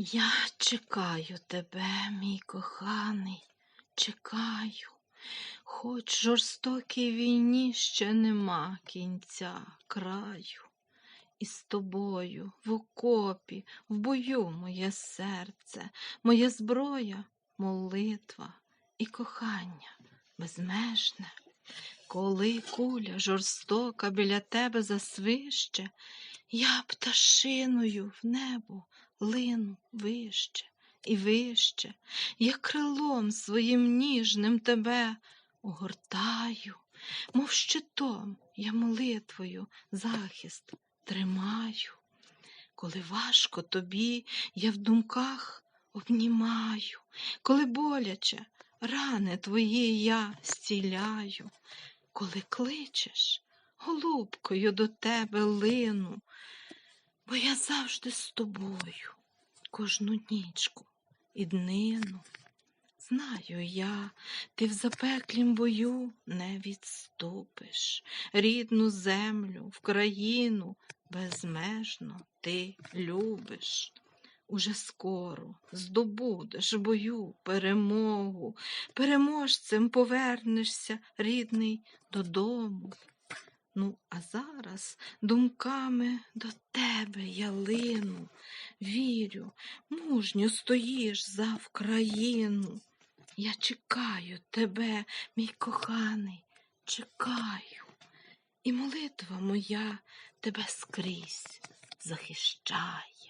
Я чекаю тебе, мій коханий, чекаю, хоч жорстокій війні ще нема кінця, краю. І з тобою в окопі, в бою моє серце, моя зброя, молитва і кохання безмежне. Коли куля жорстока біля тебе засвище, я пташиною в небо лину вище і вище, я крилом своїм ніжним тебе огортаю, мов щитом я молитвою захист тримаю. Коли важко тобі, я в думках обнімаю, коли боляче рани твої я зціляю, коли кличеш, голубкою до тебе лину, бо я завжди з тобою кожну нічку і днину. Знаю я, ти в запеклім бою не відступиш, рідну землю, в країну безмежно ти любиш. Уже скоро здобудеш бою перемогу, переможцем повернешся, рідний, додому. Ну, а зараз думками до тебе я лину, вірю, мужньо стоїш за Вкраїну. Я чекаю тебе, мій коханий, чекаю, і молитва моя тебе скрізь захищає.